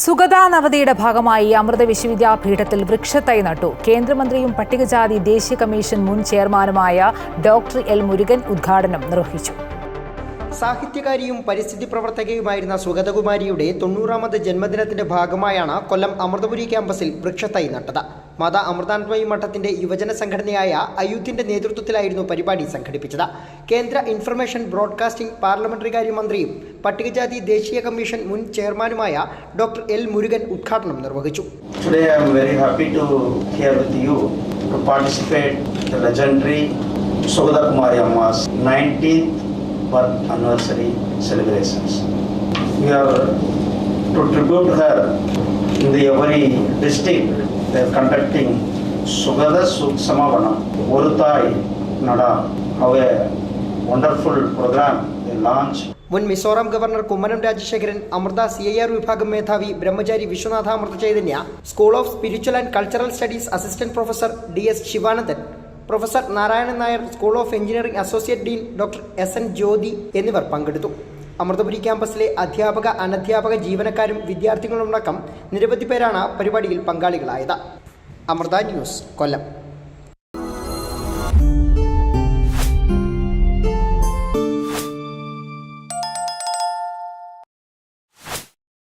സുഗത ഭാഗമായി അമൃത വിശ്വവിദ്യാപീഠത്തിൽ വൃക്ഷത്തൈ നട്ടു. കേന്ദ്രമന്ത്രിയും പട്ടികജാതി ദേശീയ കമ്മീഷൻ മുൻ ചെയർമാനുമായ ഡോക്ടർ എൽ മുരുകൻ ഉദ്ഘാടനം നിർവഹിച്ചു. സാഹിത്യകാരിയും പരിസ്ഥിതി പ്രവർത്തകയുമായിരുന്ന സുഗതകുമാരിയുടെ തൊണ്ണൂറാമത് ജന്മദിനത്തിന്റെ ഭാഗമായാണ് കൊല്ലം അമൃതപുരി ക്യാമ്പസിൽ വൃക്ഷത്തൈ നട്ടത്. മാതാ അമൃതാനന്ദമയി മഠത്തിന്റെ യുവജന സംഘടനയായ അയൂത്തിന്റെ നേതൃത്വത്തിലായിരുന്നു പരിപാടി സംഘടിപ്പിച്ചത്. കേന്ദ്ര ഇൻഫർമേഷൻ ബ്രോഡ്കാസ്റ്റിംഗ് പാർലമെന്ററി കാര്യമന്ത്രിയും പട്ടികജാതി ദേശീയ കമ്മീഷൻ മുൻ ചെയർമാനുമായ ഡോക്ടർ എൽ മുരുകൻ ഉദ്ഘാടനം നിർവഹിച്ചു. Today I am very happy to with you to participate legendary Kumari Amma's 19th birth anniversary celebrations. We are to tribute her in the every district they are conducting Sugada Samavanam, Urutai Nada, how a wonderful program they launched മുൻ Mizoram governor Kummanam Rajasekharan Amrita C I R വിഭാഗം മേധാവി Brahmachari Vishwanatha Amrita Chaitanya school of spiritual and cultural studies assistant professor D S Sivanandan professor Narayanan Nair school of engineering associate dean doctor S N Jyothi എന്നിവർ പങ്കെടുത്തു. അമൃതപുരി ക്യാമ്പസിലെ അധ്യാപക അനധ്യാപക ജീവനക്കാരും വിദ്യാർത്ഥികളുമടക്കം നിരവധി പേരാണ് പരിപാടിയിൽ പങ്കാളികളായത്. അമൃത ന്യൂസ് കൊല്ലം.